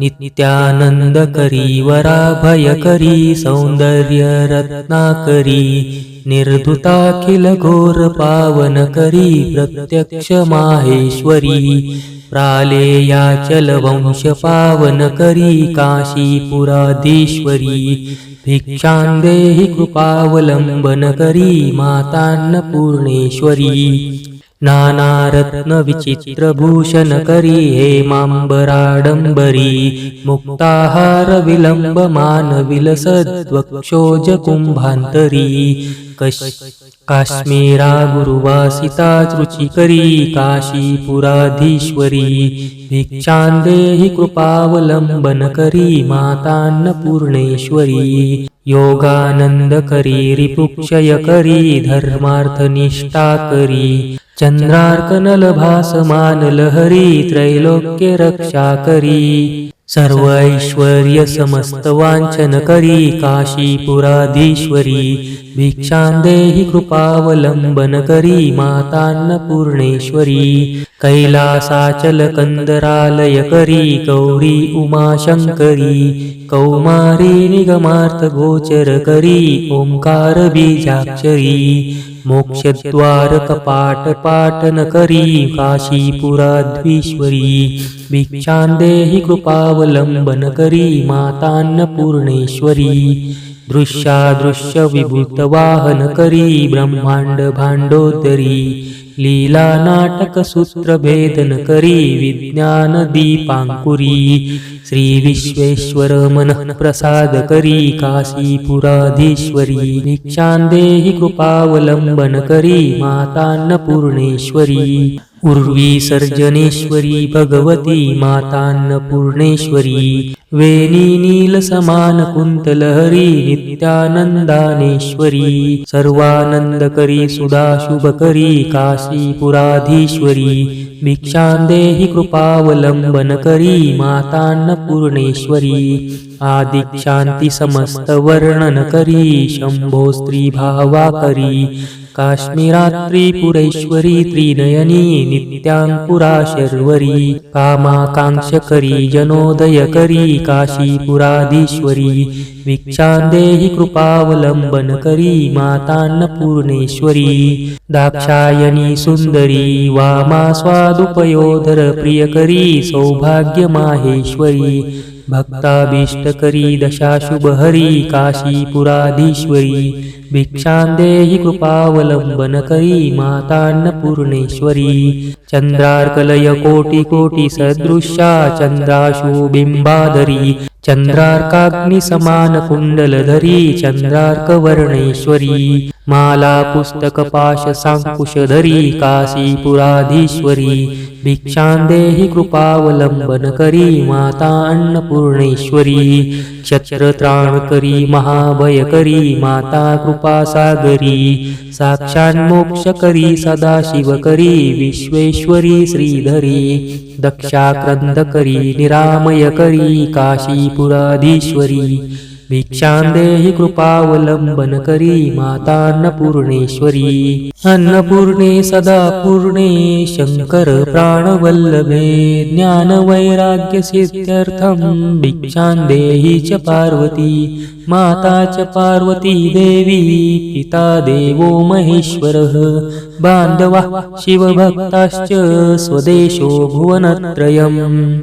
नित्यानंद करी वराभय करी सौंदर्य रत्नाकरी निर्धुताखिल घोर पावन करी प्रत्यक्ष माहेश्वरी प्रालेयाचल वंश पावन करी काशीपुराधीश्वरी भिक्षांदेहि कृपावलंबन करी मातान्नपूर्णेश्वरी। नानारत्न विचित्र भूषण करी हेमांबराडंबरी मुक्ताहार विलंब मान विलसद्वक्षोज कुंभांतरी कश काश्मीरा गुरुवासिता रुचिकरी काशीपुराधीश्वरी भिक्षांदेहि कृपावलंबन करी मातान्नपूर्णेश्वरी योगानंद करी रिपुक्षय करी धर्मार्थनिष्ठा सर्वैश्वर्य करी सर्व ऐश्वर्य समस्त वांछन करी काशीपुराधीश्वरी भिक्षांदेहि कृपावलंबन करी मातान्नपूर्णेश्वरी कैलासाचल कंदरालय करी गौरी उमाशंकरी कौमारी निगमार्थ गोचर करी ओंकार बीजाक्षरी मोक्षद्वार कपाट पाटन करी काशीपुराधीश्वरी भिक्षांदेहि कृपावलंबन करी मातान्नपूर्णेश्वरी दृश्यादृश्य विभूत वाहन करी ब्रह्मांड भांडोदरी लीला नाटक सूत्र भेदन करी विज्ञान दीपांकुरी श्री विश्वेश्वर मन प्रसाद करी काशीपुराधीश्वरी भिक्षांदेहि कृपावलंबन करी मातान्नपूर्णेश्वरी। उर्वी सर्जनेश्वरी भगवती मातान्नपूर्णेश्वरी। वेणी नील समान कुंतलहरी नित्यानंदानेश्वरी। सर्वानंद करी सुधा करी काशीपुराधीश्वरी। भिक्षांदेहि कृपावलंबन करी पूर्णेश्वरी। आदिक शांती समस्त वर्णन करी। शंभो स्त्री भावा करी। काश्मीरात्री पुरेश्वरी त्रिनयनी नित्यांकुरा शर्वरी कामाकांक्ष करी जनोदय करी काशीपुराधीश्वरी भिक्षांदेहि कृपावलंबन करी मातान्न पूर्णेश्वरी दाक्षायणी सुंदरी वामा स्वादुपयोधर प्रियकरी सौभाग्य माहेश्वरी भक्ताभीष्टकरी दशाशुभहरी काशीपुराधीश्वरी भिक्षांदेहि कृपावलंबन करी मातान्नपूर्णेश्वरी चंद्रार्कलय कोटि कोटि सदृशा चंद्राशु बिंबाधरी चंद्रार्काग्नि समान कुंडलधरी माला पुस्तक पाश सांकुशधरी काशीपुराधीश्वरी भिक्षांदेहि कृपावलंबन करी माता अन्नपूर्णेश्वरी क्षत्रत्राणकरी महाभयकरी माता कृपासागरी साक्षान्मोक्षकरी सदाशिवकरी विश्वेश्वरी श्रीधरी दक्षाक्रंदकरी निरामयकरी काशीपुराधीश्वरी भिक्षांदेहि कृपावलंबन करी मातान्नपूर्णेश्वरी अन्नपूर्णे सदा पूर्णे शंकर प्राणवल्लभे ज्ञानवैराग्य सिद्ध्यर्थं भिक्षांदेहि च पार्वती माता च पार्वती देवी पिता देवो महेश्वरः। बान्धवः शिवभक्ताश्च स्वदेशो भुवनत्रयम्।